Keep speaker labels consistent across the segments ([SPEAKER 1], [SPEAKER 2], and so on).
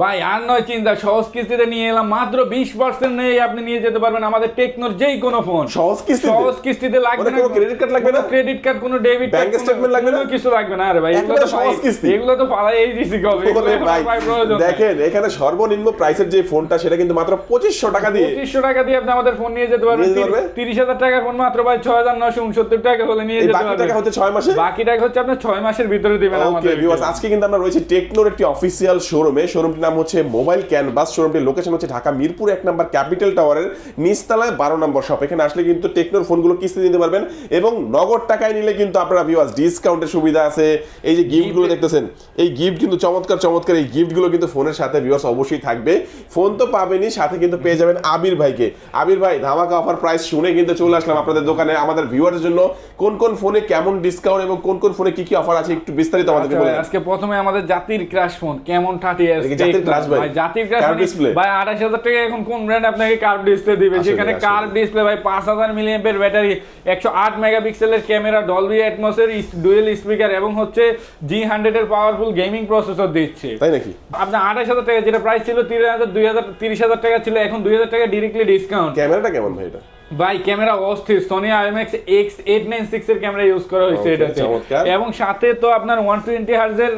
[SPEAKER 1] ভাই আর নয় চিন্তা সহজ কিস্তিতে নিয়ে এলাম মাত্র বিশ পার্সেন্ট নেই আপনি নিয়ে যেতে পারবেন আমাদের টেকনোর যেই কোনো ফোন
[SPEAKER 2] সহজ কিস্তিতে?
[SPEAKER 1] সহজ কিস্তিতে লাগবে
[SPEAKER 2] কোনো credit card লাগবে না?
[SPEAKER 1] ক্রেডিট কার্ড কোনো ডেবিট
[SPEAKER 2] Bank statement লাগবে না?
[SPEAKER 1] কিছু লাগবে না আরে ভাই এগুলো তো
[SPEAKER 2] সহজ কিস্তি।
[SPEAKER 1] এগুলো তো পালাই এই দিছি কবে।
[SPEAKER 2] দেখেন এখানে সর্বনিম্ন প্রাইসের যে ফোনটা সেটা কিন্তু মাত্র পঁচিশশো টাকা দিয়ে
[SPEAKER 1] পঁচিশশো টাকা দিয়ে আপনি আমাদের ফোন নিয়ে যেতে পারবেন? তিরিশ হাজার টাকার ফোন মাত্র ভাই ছয় হাজার নশো উনসত্তর টাকা হলে নিয়ে যেতে
[SPEAKER 2] বাকি টাকা হচ্ছে ছয় মাসে
[SPEAKER 1] বাকি টাকা হচ্ছে আপনার ছয় মাসের ভিতরে দিবেন
[SPEAKER 2] ওকে
[SPEAKER 1] আমাদের
[SPEAKER 2] ভিউয়ার্স আজকে কিন্তু আমরা রয়েছে টেকনোর একটি অফিসিয়াল শোরুমে শোরুমটির নাম হচ্ছে মোবাইল ক্যানভাস। শোরুমটির লোকেশন হচ্ছে ঢাকা মিরপুর এক নম্বর ক্যাপিটাল টাওয়ারের নিচতলায় বারো নম্বর শপ এখানে আসলে কিন্তু টেকনোর ফোনগুলো কিস্তি নিতে পারবেন এবং নগদ টাকায় নিলে কিন্তু আপনারা ভিউয়ার্স ডিসকাউন্টের সুবিধা আছে। এই যে গিফটগুলো দেখতেছেন এই গিফট কিন্তু চমৎকার চমৎকার এই গিফটগুলো কিন্তু ফোনের সাথে ভিউয়ার্স অবশ্যই থাকবে। ফোন তো পাবেনই সাথে কিন্তু পেয়ে যাবেন আবির ভাইকে। আবির ভাই ধামাকা অফার প্রাইস শুনে কিন্তু চলে আসলাম আপনাদের দোকানে আমাদের ভিউয়ারের জন্য। কোন কোন ফোনে কেমন ডিসকাউন্ট এবং কোন কোন ফোনে কি কি অফার আছে একটু বিস্তারিত আমাদেরকে
[SPEAKER 1] আচ্ছা আজকে প্রথমে আমাদের জাতির ক্রাশ ফোন কেমন থার্টি
[SPEAKER 2] এটা কি জাতির crush ভাই?
[SPEAKER 1] জাতির হাজার টাকা এখন কোন ব্র্যান্ড আপনাকে কার্ভ ডিসপ্লে দিবে? সেখানে কার্ভ ডিসপ্লে ভাই পাঁচ হাজার ব্যাটারি একশো আট মেগাপিক্সেলের ক্যামেরা ডলবি অ্যাটমসের ডুয়েল স্পিকার এবং হচ্ছে জি হান্ড্রেড এর পাওয়ারফুল গেমিং প্রসেসর দিচ্ছে।
[SPEAKER 2] তাই নাকি?
[SPEAKER 1] আপনার আঠাশ হাজার টাকা যেটা প্রাইস ছিল তিরিশ হাজার দুই হাজার তিরিশ হাজার টাকা ছিল এখন টাকা ডিসকাউন্ট
[SPEAKER 2] ক্যামেরাটা কেমন ভাই এটা?
[SPEAKER 1] ভাই ক্যামেরা অস্থির। Sony IMX x eight nine six এর ক্যামেরা ইউজ করা হয়েছে এটাতে। এবং সাথে তো আপনার ওয়ান টোয়েন্টি হার্জের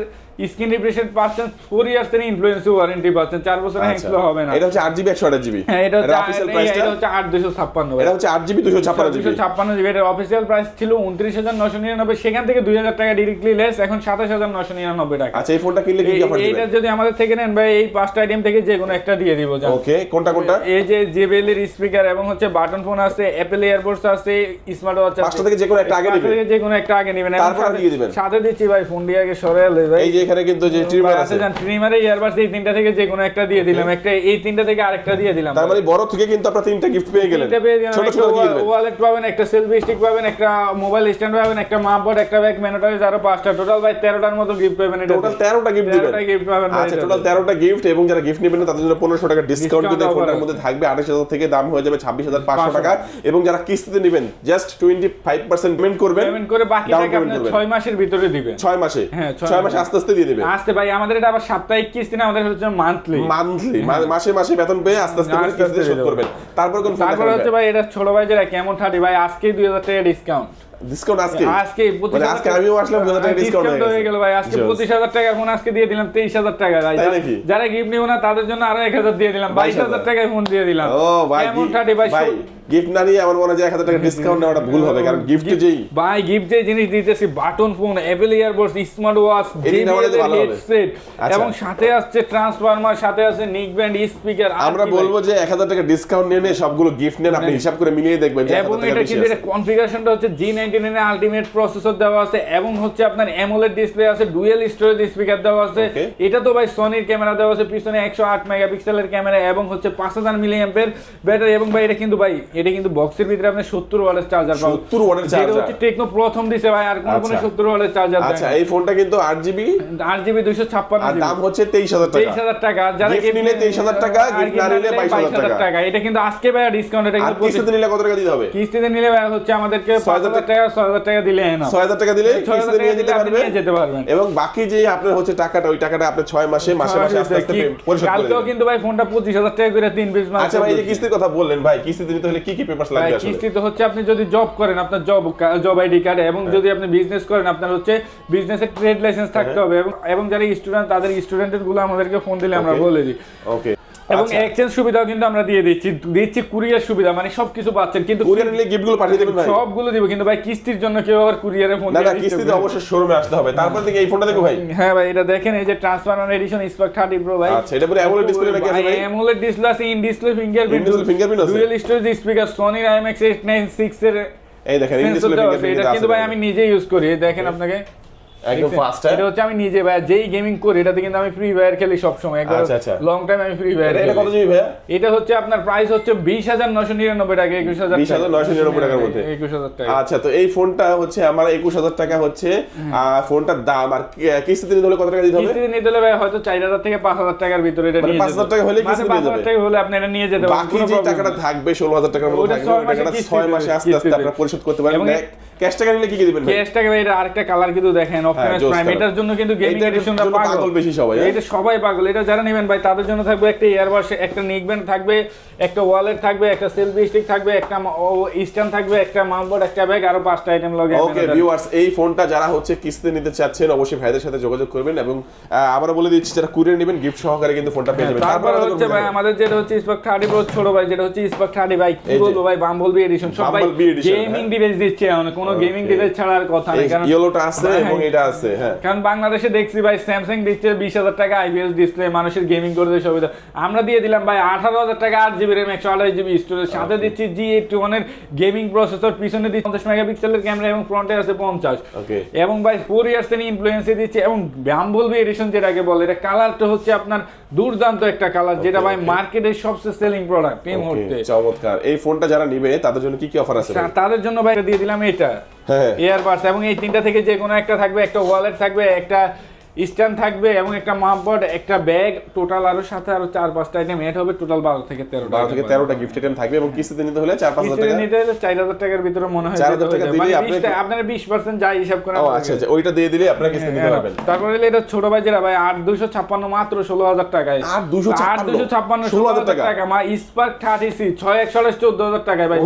[SPEAKER 1] স্ক্রিন রিফ্রেশন পাচ্ছেন ফোর ইয়ার্স এর ইনফ্লুয়েন্স ওয়ারেন্টি পাচ্ছেন চার বছর হ্যাং। স্লো হবে না।
[SPEAKER 2] এটা হচ্ছে আট জিবি একশো আঠাশ জিবি
[SPEAKER 1] হ্যাঁ এটা হচ্ছে এটা হচ্ছে আট দুশো ছাপ্পান্ন।
[SPEAKER 2] এটা হচ্ছে আট জিবি দুশো ছাপ্পান্ন জিবি
[SPEAKER 1] ছাপ্পান্ন জিবি এটার অফিসিয়াল প্রাইস ছিল উনত্রিশ হাজার নশো নিরানব্বই। সেখান থেকে দুই হাজার টাকা ডিরেক্টলি লেস এখন সাতাশ হাজার নশো নিরানব্বই টাকা।
[SPEAKER 2] আচ্ছা এই ফোনটা কিনলে কি অফার
[SPEAKER 1] এইটা যদি আমাদের থেকে নেন ভাই এই পাঁচটা আইটেম থেকে যে কোনো একটা দিয়ে দিব জান।
[SPEAKER 2] ওকে কোনটা কোনটা?
[SPEAKER 1] এই যে জেবেল এর স্পিকার এবং হচ্ছে বাটন ফোন আছে অ্যাপেল এয়ারপোর্টস আছে স্মার্ট ওয়াচ
[SPEAKER 2] পাঁচটা থেকে যে কোনো একটা আগে নেবেন।
[SPEAKER 1] থেকে যে কোনো একটা আগে নেবেন।
[SPEAKER 2] তারপর কি দিবেন?
[SPEAKER 1] সাথে দিচ্ছি ভাই ফোন দিয়ে আগে সরে ভাই।
[SPEAKER 2] এই যে এখানে কিন্তু যে ট্রিমার আছে।
[SPEAKER 1] জান ট্রিমারে ইয়ারবাডস এই তিনটা থেকে যে কোনো একটা দিয়ে দিলাম। একটা এই তিনটা থেকে আরেকটা দিয়ে দিলাম।
[SPEAKER 2] তার মানে বড় থেকে কিন্তু আপনারা তিনটা গিফট পেয়ে গেলেন।
[SPEAKER 1] তিনটা পেয়ে গেলাম।
[SPEAKER 2] ছোট ছোট কি দিবেন।
[SPEAKER 1] ওয়ালেট পাবেন একটা সেলফি স্টিক পাবেন একটা মোবাইল স্ট্যান্ড পাবেন একটা মাপবোর্ড একটা ব্যাগ ম্যানোটাইজ আরও পাঁচটা। টোটাল ভাই তেরোটার মতো গিফট পাবেন এটা
[SPEAKER 2] টোটাল তেরোটা গিফট দিবেন।
[SPEAKER 1] 13টা gift পাবেন
[SPEAKER 2] আচ্ছা। টোটাল তেরোটা গিফট এবং যারা গিফট নেবেন তাদের জন্য পনেরোশো টাকা ডিসকাউন্ট কিন্তু ফোনটার মধ্যে থাকবে। আঠাশ হাজার থেকে দাম হয়ে যাবে ছাব্বিশ হাজার পাঁচশো টাকা। এবং যারা কিস্তিতে নেবেন just twenty five percent payment করবেন
[SPEAKER 1] পেমেন্ট করে বাকি টাকা
[SPEAKER 2] করবেন।
[SPEAKER 1] ছয় মাসের ভিতরে দিবেন।
[SPEAKER 2] ছয় মাসে।
[SPEAKER 1] হ্যাঁ, ছয়
[SPEAKER 2] ছয় মাসে
[SPEAKER 1] মাসে।
[SPEAKER 2] আস্তে আস্তে দিয়ে দেবে
[SPEAKER 1] আসতে ভাই আমাদের এটা আবার সাপ্তাহিক কিস্তি না আমাদের হচ্ছে মান্থলি
[SPEAKER 2] মান্থলি মাসে মাসে বেতন পেয়ে আস্তে আস্তে করে কিস্তি শোধ করবেন। তারপর কোন
[SPEAKER 1] তারপর হচ্ছে ভাই এটা ছোট ভাই যেটা কেমন থাকে ভাই আজকেই দুই হাজার টাকা ডিসকাউন্ট
[SPEAKER 2] ডিসকাউন্ট আজকে?
[SPEAKER 1] আজকে
[SPEAKER 2] মানে আজকে আমিও আসলাম টাকা ডিসকাউন্ট
[SPEAKER 1] হয়ে গেল ভাই আজকে পঁচিশ হাজার টাকা ফোন আজকে দিয়ে দিলাম তেইশ হাজার টাকা। ভাই যারা গিফট নিব না তাদের জন্য আরও এক হাজার দিয়ে দিলাম।
[SPEAKER 2] 22,000
[SPEAKER 1] টাকায় ফোন দিয়ে দিলাম।
[SPEAKER 2] ও ভাই
[SPEAKER 1] ভাই
[SPEAKER 2] গিফট না নিয়ে আমার মনে হয় যে এক হাজার টাকা ডিসকাউন্ট নেওয়াটা ভুল হবে কারণ গিফট যেই
[SPEAKER 1] ভাই গিফট যে জিনিস দিতেছি button phone Apple earbuds smart watch. Headset. এবং সাথে আসছে ট্রান্সফরমার সাথে আছে নিক ব্যান্ড স্পিকার
[SPEAKER 2] আমরা বলব যে এক হাজার টাকা ডিসকাউন্ট নিয়ে নিয়ে সবগুলো গিফট নেন আপনি হিসাব করে মিলিয়ে দেখবেন
[SPEAKER 1] এবং এটা কিন্তু কনফিগারেশনটা হচ্ছে নাইনটি নাইন আলটিমেট প্রসেসর দেওয়া আছে এবং হচ্ছে আপনার অ্যামোলেড ডিসপ্লে আছে ডুয়েল স্টোরেজ স্পিকার দেওয়া আছে। এটা তো ভাই সনির ক্যামেরা দেওয়া আছে পিছনে একশো আট মেগাপিক্সেলের ক্যামেরা এবং হচ্ছে পাঁচ হাজার মিলি অ্যাম্পের ব্যাটারি এবং ভাই এটা কিন্তু ভাই এটা কিন্তু বক্সের ভিতরে আপনি সত্তর ওয়াটের চার্জার পাবেন।
[SPEAKER 2] 70 ওয়াটের
[SPEAKER 1] যেটা
[SPEAKER 2] চার্জার
[SPEAKER 1] হচ্ছে টেকনো প্রথম দিছে ভাই আর কোনো কোনো
[SPEAKER 2] আচ্ছা।
[SPEAKER 1] সত্তর ওয়াটের চার্জার
[SPEAKER 2] আচ্ছা এই ফোনটা কিন্তু আট জিবি
[SPEAKER 1] আট জিবি দুইশো ছাপ্পান্ন
[SPEAKER 2] আর দাম হচ্ছে তেইশ হাজার টাকা।
[SPEAKER 1] তেইশ হাজার টাকা। যারা
[SPEAKER 2] Gift নিলে 23,000 টাকা,
[SPEAKER 1] আর
[SPEAKER 2] gift না নিলে 22,000 টাকা।
[SPEAKER 1] এটা কিন্তু আজকে ভাই ডিসকাউন্ট এটা কিন্তু
[SPEAKER 2] কিস্তিতে নিলে কত টাকা দিতে হবে?
[SPEAKER 1] কিস্তিতে নিলে ভাই হচ্ছে আমাদেরকে
[SPEAKER 2] 6,000
[SPEAKER 1] পাঁচ হাজার টাকা ছয় হাজার টাকা দিলে
[SPEAKER 2] ছয় হাজার টাকা দিলে কিস্তিতে নিয়ে যেতে
[SPEAKER 1] আপনি
[SPEAKER 2] পারবে।
[SPEAKER 1] যেতে পারবেন।
[SPEAKER 2] এবং বাকি যে আপনার হচ্ছে টাকাটা ওই টাকাটা আপনি ছয় মাসে মাসে মাসে আস্তে আস্তে পরিশোধ
[SPEAKER 1] কালকেও কিন্তু ভাই ফোনটা পঁচিশ হাজার টাকা করে তিন পিস মাল
[SPEAKER 2] আচ্ছা ভাই এই যে কিস্তির কথা বললেন ভাই কিস্তিতে নিতে হলে কি কি পেপারস লাগবে আসলে?
[SPEAKER 1] কিস্তি হচ্ছে আপনি যদি জব করেন আপনার জব জব আইডি কার্ড এবং
[SPEAKER 2] হ্যাঁ।
[SPEAKER 1] যদি আপনি বিজনেস করেন আপনার হচ্ছে বিজনেসের ট্রেড লাইসেন্স। থাকতে হবে এবং এবং যারা স্টুডেন্ট তাদের স্টুডেন্টেরগুলো আমাদেরকে ফোন দিলে আমরা বলে দিই।
[SPEAKER 2] ওকে
[SPEAKER 1] এবং
[SPEAKER 2] আচ্ছা।
[SPEAKER 1] এক্সচেঞ্জ সুবিধাও কিন্তু আমরা দিয়ে দিচ্ছি। দিচ্ছি কুরিয়ার সুবিধা মানে সবকিছু পাচ্ছেন কিন্তু
[SPEAKER 2] কুরিয়ার নিলে গিফটগুলো পাঠিয়ে দেবেন ভাই।
[SPEAKER 1] সবগুলো দিব কিন্তু ভাই কিস্তির জন্য কেউ আবার কুরিয়ারে ফোন
[SPEAKER 2] না না কিস্তিতে। অবশ্যই শোরুমে আসতে হবে। তারপর থেকে এই ফোনটা দেখো ভাই।
[SPEAKER 1] হ্যাঁ ভাই এটা দেখেন এই যে ট্রান্সফার এডিশন স্পার্ক 30 প্রো ভাই।
[SPEAKER 2] আচ্ছা, এটা পুরো AMOLED display নাকি আছে ভাই?
[SPEAKER 1] অ্যামোলেড ডিসপ্লে আছে in display fingerprint
[SPEAKER 2] In-display fingerprint আছে?
[SPEAKER 1] Dual storage speaker Sony IMX 896 এর
[SPEAKER 2] এই দেখেন ইন ডিসপ্লে
[SPEAKER 1] দেওয়া আছে। এটা কিন্তু ভাই আমি নিজে ইউজ করি দেখেন আপনাকে।
[SPEAKER 2] একদম ফাস্ট
[SPEAKER 1] এটা হচ্ছে আমি নিজে ভাই যেই গেমিং করি এটাতে কিন্তু আমি ফ্রি ফায়ার খেলি সব সময় একবার। লং টাইম আমি ফ্রি ফায়ার
[SPEAKER 2] এটা কত জিবি ভাইয়া?
[SPEAKER 1] এটা হচ্ছে আপনার প্রাইস হচ্ছে 20999 টাকা 21000
[SPEAKER 2] 20,999 টাকার মধ্যে।
[SPEAKER 1] 21000 টাকা।
[SPEAKER 2] আচ্ছা তো এই ফোনটা হচ্ছে আমার একুশ হাজার টাকা হচ্ছে ফোনটার দাম আর কিস্তিতে নিতে হলে কত টাকা দিতে হবে?
[SPEAKER 1] কিস্তিতে নিতে হলে ভাই হয়তো 4000 থেকে 5000 টাকার ভিতরে এটা
[SPEAKER 2] মানে
[SPEAKER 1] নিয়ে
[SPEAKER 2] 5,000 টাকা হলে
[SPEAKER 1] মানে
[SPEAKER 2] কিস্তি দিয়ে
[SPEAKER 1] 5,000 টাকা হলে আপনি এটা নিয়ে যেতে পারবেন
[SPEAKER 2] বাকি যে টাকাটা থাকবে ষোলো হাজার টাকার মতো থাকবে
[SPEAKER 1] মাসে
[SPEAKER 2] টাকাটা
[SPEAKER 1] কিস্তি
[SPEAKER 2] মাসে আস্তে আস্তে
[SPEAKER 1] দেবে।
[SPEAKER 2] পরিশোধ করতে পারবেন। ক্যাশ টাকা নিলে কি কি দিবেন
[SPEAKER 1] ক্যাশ টাকা ভাই এটা আরেকটা কালার কিন্তু দেখেন প্রাইম এটার জন্য কিন্তু গেমিং এডিশনটা পাগল।
[SPEAKER 2] বেশি সবাই, হ্যাঁ?
[SPEAKER 1] এটা সবাই পাগল। এটা যারা নেবেন ভাই তাদের জন্য থাকবে একটা ইয়ারবাস একটা নিকব্যান্ড থাকবে একটা ওয়ালেট থাকবে একটা সেলফি স্টিক থাকবে একটা স্ট্যান্ড থাকবে একটা মাউন্টবোর্ড একটা ব্যাগ আরও পাঁচটা আইটেম লগে
[SPEAKER 2] ওকে ভিউয়ার্স এই ফোনটা যারা হচ্ছে কিস্তি নিতে চাচ্ছেন অবশ্যই ভাইদের সাথে যোগাযোগ করবেন এবং আহ, আবারও বলে দিচ্ছি যারা কুরিয়ার নেবেন গিফট সহকারে কিন্তু ফোনটা পেয়ে যাবেন।
[SPEAKER 1] তারপর হচ্ছে ভাই আমাদের যেটা হচ্ছে স্পার্ক থার্টি প্রো ছোট ভাই যেটা হচ্ছে স্পার্ক থার্টি ভাই কি বলব ভাই বাম্বল বি এডিশন সব ভাই গেমিং
[SPEAKER 2] হ্যাঁ।
[SPEAKER 1] ডিভাইস দিচ্ছে কোনো গেমিং. ডিভাইস ছাড়া আর কথা নেই কারণ
[SPEAKER 2] ইয়েলোটা আছে এবং এটা আছে হ্যাঁ।
[SPEAKER 1] কারণ বাংলাদেশে দেখছি ভাই স্যামসাং দিচ্ছে বিশ হাজার টাকা আইপিএস ডিসপ্লে মানুষের গেমিং করতে সুবিধা আমরা দিয়ে দিলাম ভাই আঠারো হাজার টাকা আট জিবি র্যাম একশো আঠাশ জিবি স্টোরেজ সাথে দিচ্ছি জি এইট ওয়ানের গেমিং প্রসেসর পিছনে দিচ্ছি পঞ্চাশ মেগাপিক্সেলের ক্যামেরা এবং ফ্রন্টে আছে পঞ্চাশ। এবং ভাই ফোর ইয়ার্স তিনি ইনফ্লুয়েন্সে দিচ্ছে এবং ব্যাম্বলবি এডিশন যেটাকে বলে এটা কালারটা হচ্ছে আপনার দুর্দান্ত একটা কালার যেটা ভাই. মার্কেটের সবচেয়ে সেলিং প্রোডাক্ট এই মুহূর্তে।
[SPEAKER 2] চমৎকার। এই ফোনটা যারা নিবে তাদের জন্য কি কি অফার আছে?
[SPEAKER 1] তাদের জন্য ভাই দিয়ে দিলাম এটা।
[SPEAKER 2] হ্যাঁ।
[SPEAKER 1] এয়ারবাডস এবং এই তিনটা থেকে যে কোনো একটা থাকবে একটা ওয়ালেট থাকবে একটা স্ট্যান্ড থাকবে এবং একটা মাপবোর্ড একটা ব্যাগ টোটাল আরও সাথে আরও চার পাঁচটা আইটেম এড হবে টোটাল বারো থেকে তেরোটা
[SPEAKER 2] বারো থেকে তেরোটা গিফট আইটেম থাকবে এবং কিস্তিতে নিতে হলে চার পাঁচ হাজার
[SPEAKER 1] নিতে হলে চার হাজার টাকার ভিতরে মনে হয়
[SPEAKER 2] 4,000
[SPEAKER 1] যেতে
[SPEAKER 2] টাকা
[SPEAKER 1] হয়ে। মানে
[SPEAKER 2] আপনি-
[SPEAKER 1] আপনারা বিশ পার্সেন্ট যাই হিসাব করে
[SPEAKER 2] ও আচ্ছা আচ্ছা ওইটা দিয়ে দিলে আপনারা কিস্তি নিতে পারবেন।
[SPEAKER 1] তারপরে হলো এটা ছোট ভাই যেটা ভাই আট দুশো ছাপ্পান্ন মাত্র ষোলো হাজার টাকায়।
[SPEAKER 2] আট দুশো
[SPEAKER 1] আট দুশো ছাপ্পান্ন ষোলো হাজার টাকা। মা স্পার্ক থার্টি সি ছয় একশো চোদ্দ হাজার টাকায় ভাই।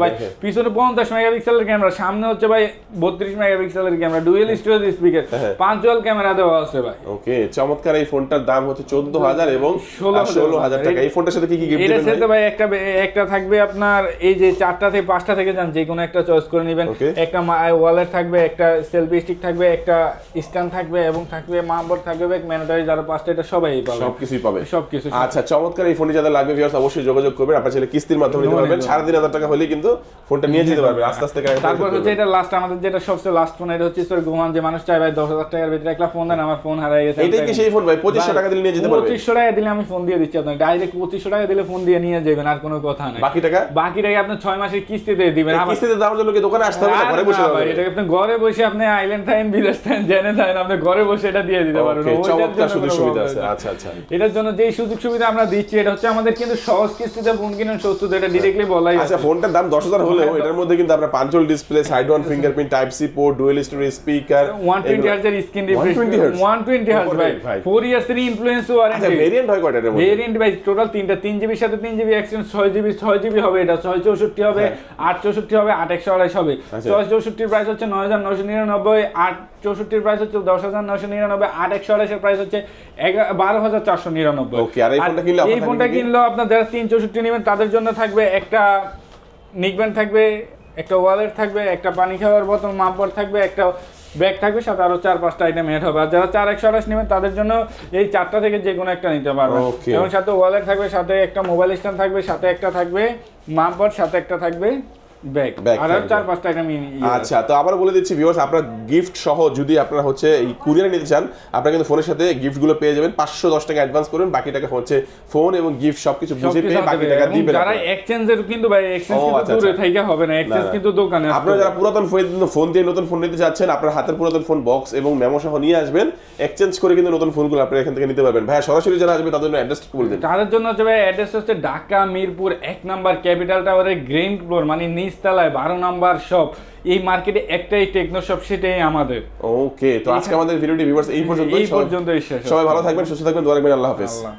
[SPEAKER 2] ভাই।
[SPEAKER 1] পিছনে পঞ্চাশ মেগাপিক্সেলের ক্যামেরা সামনে হচ্ছে ভাই বত্রিশ মেগাপিক্সেলের ক্যামেরা ডুয়েল স্টোরেজ স্পিকার
[SPEAKER 2] হ্যাঁ।
[SPEAKER 1] পাঁচুয়াল ক্যামেরা দেওয়া আছে ভাই।
[SPEAKER 2] ওকে চমৎকার এই ফোনটার দাম হচ্ছে চোদ্দ হাজার। এবং
[SPEAKER 1] 16,000
[SPEAKER 2] টাকা। এই ফোনটার সাথে কি কি গিফট
[SPEAKER 1] এটার
[SPEAKER 2] দেবেন
[SPEAKER 1] সাথে ভাই? একটা একটা থাকবে আপনার এই যে চারটা থেকে পাঁচটা থেকে যান যে কোনো একটা চয়েস করে নেবেন। একটা ওয়ালেট থাকবে একটা সেলফি স্টিক থাকবে একটা স্ট্যান্ড থাকবে এবং থাকবে মামবোর্ড থাকবে ম্যান্ডেটরি যারা পাঁচটা এটা সবাই পাবে।
[SPEAKER 2] সবকিছুই পাবে।
[SPEAKER 1] সবকিছু
[SPEAKER 2] আচ্ছা চমৎকার এই ফোনটি যাদের লাগবে ভিউয়ার্স অবশ্যই যোগাযোগ করবেন। আপনার কিস্তির মাধ্যমে নিতে পারবেন। সাড়ে তিন হাজার টাকা হলেই কিন্তু ফোনটা নিয়ে যেতে পারবে আস্তে আস্তে
[SPEAKER 1] তারপর হচ্ছে এটা লাস্ট আমাদের যেটা সবচেয়ে লাস্ট ফোন এটা হচ্ছে স্যার গোমান যে মানুষ চায় ভাই দশ হাজার টাকার ভিতরে একটা ফোন দেন আমার ফোন হারিয়ে গেছে
[SPEAKER 2] এটাই কি সেই ফোন ভাই? পঁচিশশো টাকা দিলে নিয়ে যেতে পারবে?
[SPEAKER 1] পঁচিশশো টাকা দিলে আমি ফোন দিয়ে দিচ্ছি আপনাকে। ডাইরেক্ট পঁচিশশো টাকা দিলে ফোন দিয়ে নিয়ে যাবেন আর কোনো কথা নাই।
[SPEAKER 2] বাকি টাকা?
[SPEAKER 1] বাকি টাকা আপনি ছয় মাসের কিস্তিতে দিবেন।
[SPEAKER 2] কিস্তিতে দেওয়ার জন্য কি দোকানে আসতে হবে না ঘরে বসে যাবে?
[SPEAKER 1] এটাকে আপনি ঘরে বসে আপনি আইল্যান্ড থাকেন বিদেশ থাকেন জেনে থাকেন আপনি ঘরে বসে এটা দিয়ে দিতে পারবেন।
[SPEAKER 2] চমৎকার সুযোগ সুবিধা আছে। আচ্ছা আচ্ছা।
[SPEAKER 1] এটার জন্য যেই সুযোগ সুবিধা আমরা দিচ্ছি এটা হচ্ছে আমাদের কিন্তু সহজ কিস্তিতে ফোন কিনেন সস্তুতে এটা ডিরেক্টলি বলাই
[SPEAKER 2] আচ্ছা ফোনটার দাম দশ হাজার হলেও এটার মধ্যে কিন্তু আপনার পাঞ্চল display side one fingerprint type C port dual story speaker
[SPEAKER 1] 120 হার্জের স্ক্রিন রিফ্রেশ
[SPEAKER 2] 120
[SPEAKER 1] হার্জ ভাই
[SPEAKER 2] ভাই।
[SPEAKER 1] 4 ইয়ার্স এর ইনফ্লুয়েন্স
[SPEAKER 2] আচ্ছা ভেরিয়েন্ট হয় কয়টা এটার মধ্যে?
[SPEAKER 1] ভেরিয়েন্ট ভাই টোটাল তিনটা তিন জিবির সাথে তিন জিবি এক্সচেঞ্জ ছয় জিবি ছয় জিবি হবে এটা ছয় চৌষট্টি হবে আট চৌষট্টি হবে আট একশো আড়াইশ হবে।
[SPEAKER 2] আচ্ছা।
[SPEAKER 1] প্রাইস হচ্ছে প্রাইস প্রাইস
[SPEAKER 2] আর এই ফোনটা কিনলে
[SPEAKER 1] এই
[SPEAKER 2] আপনার
[SPEAKER 1] ফোনটা
[SPEAKER 2] থাকবে
[SPEAKER 1] আপনার যারা তিন চৌষট্টি নেবেন তাদের জন্য থাকবে একটা নিকব্যান্ড থাকবে একটা ওয়ালেট থাকবে একটা পানি খাওয়ার বোতল মাপড় থাকবে একটা ব্যাগ থাকবে সাথে আরও চার পাঁচটা আইটেম এড হবে। আর যারা চার একশো আঠাশ নেবেন তাদের জন্য এই চারটা থেকে যে কোনো একটা নিতে
[SPEAKER 2] পারব.
[SPEAKER 1] এবং সাথে ওয়ালেট থাকবে সাথে একটা মোবাইল স্ট্যান্ড থাকবে সাথে একটা থাকবে মাপ সাথে একটা থাকবে। ব্যাগ আর চার পাঁচটা আইটেম
[SPEAKER 2] আচ্ছা তো আবার বলে দিচ্ছি ভিউয়ার্স আপনার গিফট সহ যদি আপনারা হচ্ছে এই কুরিয়ারে নিতে চান আপনারা কিন্তু ফোনের সাথে পেয়ে যাবেন। পাঁচশো দশ টাকা অ্যাডভান্স করবেন বাকি টাকা হচ্ছে ফোন এবং গিফট সবকিছু বুঝে পেয়ে বাকি টাকা দিবেন
[SPEAKER 1] যারা এক্সচেঞ্জের কিন্তু ভাই এক্সচেঞ্জ কিন্তু
[SPEAKER 2] আচ্ছা,
[SPEAKER 1] দূরে
[SPEAKER 2] আচ্ছা।
[SPEAKER 1] থেকে হবে না এক্সচেঞ্জ কিন্তু দোকানে
[SPEAKER 2] আপনারা যারা পুরাতন ফোন ফোন দিয়ে নতুন ফোন নিতে চাচ্ছেন আপনার হাতের পুরাতন ফোন বক্স এবং মেমো সহ নিয়ে আসবেন। এক্সচেঞ্জ করে কিন্তু নতুন ফোনগুলো আপনারা এখান থেকে নিতে পারবেন। ভাই সরাসরি যারা আসবে তাদের জন্য অ্যাড্রেস বলে দিন?
[SPEAKER 1] তাদের জন্য হচ্ছে ভাই অ্যাড্রেস হচ্ছে ঢাকা মিরপুর এক নাম্বার ক্যাপিটাল টাওয়ারের গ্রাউন্ড ফ্লোর মানে নিচতলায় বারো নাম্বার শপ এই মার্কেটে একটাই টেকনো শপ সেটাই আমাদের।
[SPEAKER 2] ওকে তো আজকে আমাদের ভিডিওটি ভিউয়ার্স এই পর্যন্ত
[SPEAKER 1] এই পর্যন্তই। শেষ
[SPEAKER 2] সবাই ভালো থাকবেন সুস্থ থাকবেন দোয়া রাখবেন আল্লাহ হাফেজ।
[SPEAKER 1] আল্লাহ